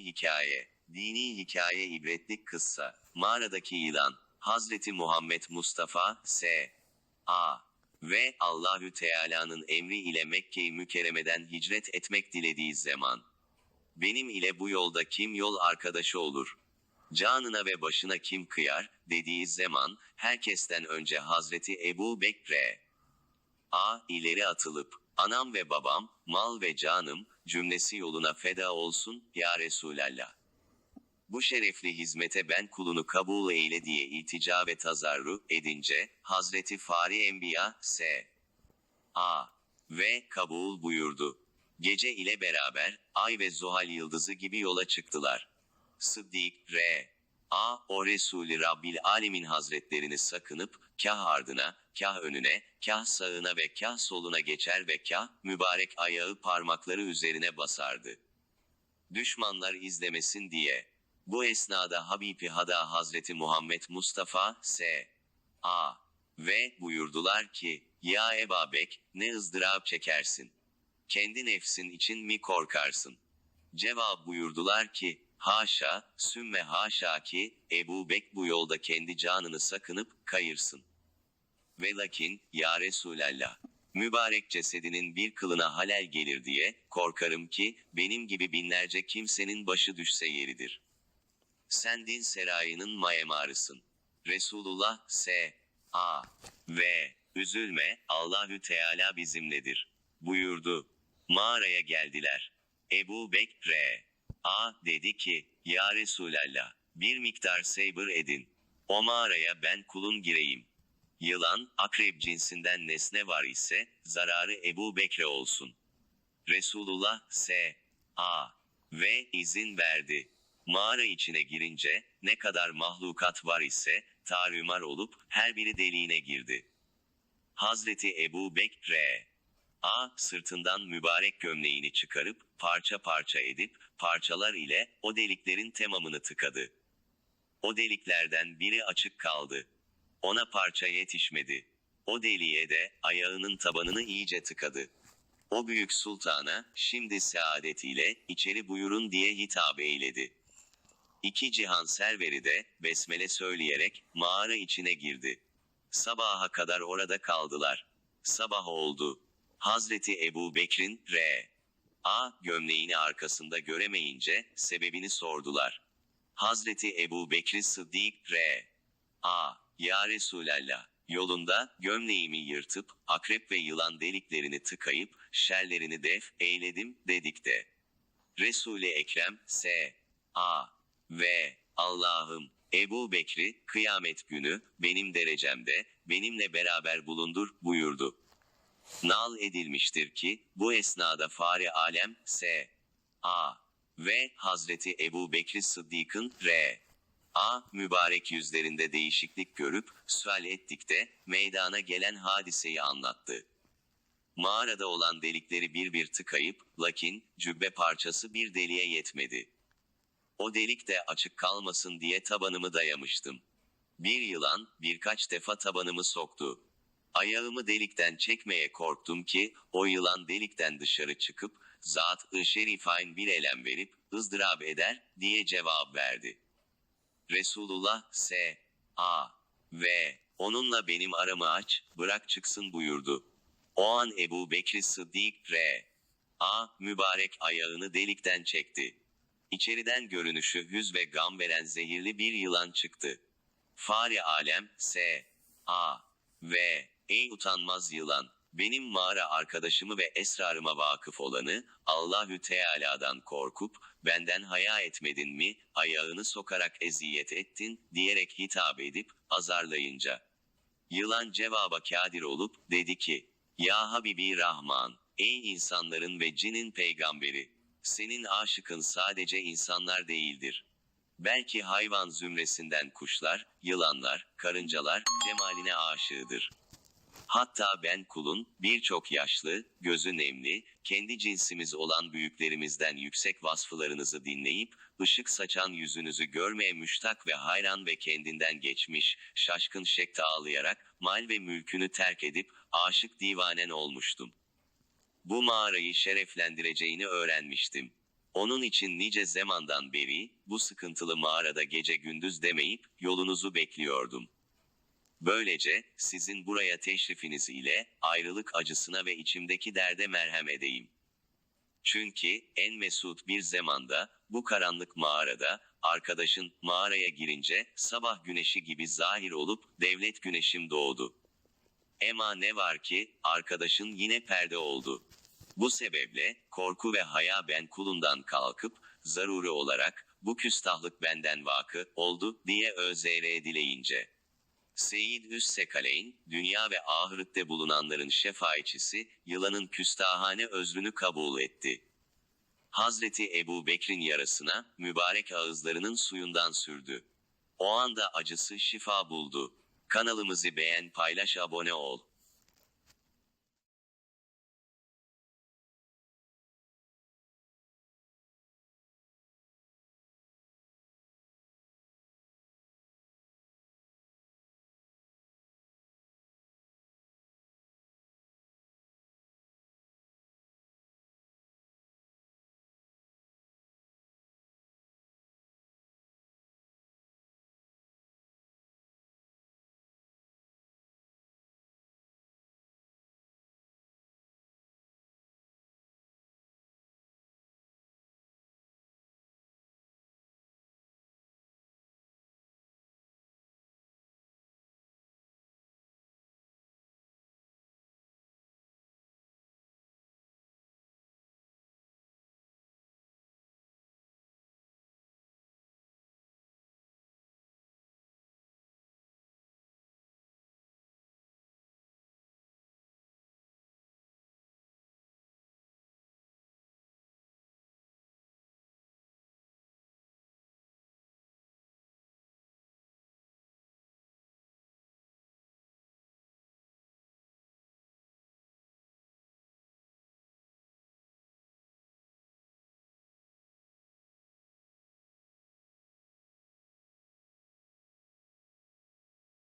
Hikaye, dini hikaye ibretlik kıssa, mağaradaki yılan, Hazreti Muhammed Mustafa, S. A. Ve Allahü Teala'nın emri ile Mekke-i Mükerreme'den hicret etmek dilediği zaman. Benim ile bu yolda kim yol arkadaşı olur? Canına ve başına kim kıyar, dediği zaman, herkesten önce Hazreti Ebu Bekre. A. ileri atılıp, anam ve babam, mal ve canım, cümlesi yoluna feda olsun, ya Resulallah. Bu şerefli hizmete ben kulunu kabul eyle diye iltica ve tazarru edince, Hazreti Fari Enbiya, S. A. Ve kabul buyurdu. Gece ile beraber, ay ve zuhal yıldızı gibi yola çıktılar. Sıddik, R. A. O Resulü Rabbil Alemin Hazretlerini sakınıp, kah ardına, kah önüne, kah sağına ve kah soluna geçer ve kah, mübarek ayağı parmakları üzerine basardı. Düşmanlar izlemesin diye. Bu esnada Habibi Hada Hazreti Muhammed Mustafa, S. A. Ve buyurdular ki, Ya Ebabek, ne ızdırap çekersin? Kendi nefsin için mi korkarsın? Cevap buyurdular ki, haşa, sümme haşa ki, Ebu Bek bu yolda kendi canını sakınıp, kayırsın. Ve lakin, ya Resulallah, mübarek cesedinin bir kılına halel gelir diye, korkarım ki, benim gibi binlerce kimsenin başı düşse yeridir. Sen din serayının mayemarısın. Resulullah S. A. Ve, üzülme, Allahü Teala bizimledir. Buyurdu. Mağaraya geldiler. Ebu Bekre. A. dedi ki, Ya Resulallah, bir miktar sabır edin. O mağaraya ben kulun gireyim. Yılan, akrep cinsinden nesne var ise, zararı Ebu Bekre olsun. Resulullah S. A. Ve izin verdi. Mağara içine girince, ne kadar mahlukat var ise, tarumar olup, her biri deliğine girdi. Hazreti Ebu Bekre. A. Sırtından mübarek gömleğini çıkarıp, parça parça edip, parçalar ile, o deliklerin tamamını tıkadı. O deliklerden biri açık kaldı. Ona parça yetişmedi. O deliğe de, ayağının tabanını iyice tıkadı. O büyük sultana, şimdi saadetiyle, içeri buyurun diye hitap eyledi. İki cihan serveri de, besmele söyleyerek, mağara içine girdi. Sabaha kadar orada kaldılar. Sabah oldu. Hazreti Ebu Bekir'in, R. A. Gömleğini arkasında göremeyince, sebebini sordular. Hazreti Ebu Bekir Sıddık, R. A. Ya Resulallah, yolunda, gömleğimi yırtıp, akrep ve yılan deliklerini tıkayıp, şerlerini def, eyledim, dedik de. Resul-i Ekrem, S. A. Ve, Allah'ım, Ebu Bekri, kıyamet günü, benim derecemde, benimle beraber bulundur, buyurdu. Nal edilmiştir ki, bu esnada fare alem, S. A. Ve, Hazreti Ebu Bekri Sıddık'ın, R. A. Mübarek yüzlerinde değişiklik görüp, sual ettik de, meydana gelen hadiseyi anlattı. Mağarada olan delikleri bir bir tıkayıp, lakin, cübbe parçası bir deliğe yetmedi. O delik de açık kalmasın diye tabanımı dayamıştım. Bir yılan, birkaç defa tabanımı soktu. Ayağımı delikten çekmeye korktum ki, o yılan delikten dışarı çıkıp, zat-ı şerifayn bir elem verip, ızdırap eder, diye cevap verdi. Resulullah S. A. Ve, onunla benim aramı aç, bırak çıksın buyurdu. O an Ebu Bekri Sıddık R. A. Mübarek ayağını delikten çekti. İçeriden görünüşü hüz ve gam veren zehirli bir yılan çıktı. Fare alem, S. A. Ve, ey utanmaz yılan, benim mağara arkadaşımı ve esrarıma vakıf olanı, Allahü Teala'dan korkup, benden haya etmedin mi, ayağını sokarak eziyet ettin, diyerek hitap edip, azarlayınca. Yılan cevaba kadir olup, dedi ki, Ya Habibi Rahman, ey insanların ve cinin peygamberi, senin aşıkın sadece insanlar değildir. Belki hayvan zümresinden kuşlar, yılanlar, karıncalar, cemaline aşığıdır. Hatta ben kulun, birçok yaşlı, gözü nemli, kendi cinsimiz olan büyüklerimizden yüksek vasfılarınızı dinleyip, ışık saçan yüzünüzü görmeye müştak ve hayran ve kendinden geçmiş, şaşkın şekte ağlayarak, mal ve mülkünü terk edip, aşık divanen olmuştum. Bu mağarayı şereflendireceğini öğrenmiştim. Onun için nice zamandan beri, bu sıkıntılı mağarada gece gündüz demeyip, yolunuzu bekliyordum. Böylece, sizin buraya teşrifiniz ile, ayrılık acısına ve içimdeki derde merhem edeyim. Çünkü, en mesut bir zamanda, bu karanlık mağarada, arkadaşın, mağaraya girince, sabah güneşi gibi zahir olup, devlet güneşim doğdu. Ema ne var ki, arkadaşın yine perde oldu. Bu sebeple, korku ve haya ben kulundan kalkıp, zaruri olarak, bu küstahlık benden vakı, oldu, diye özr dileyince. Seyyid Üssekaleyn, dünya ve ahirette bulunanların şefaatçisi, yılanın küstahane özrünü kabul etti. Hazreti Ebu Bekir'in yarasına, mübarek ağızlarının suyundan sürdü. O anda acısı şifa buldu. Kanalımızı beğen paylaş abone ol.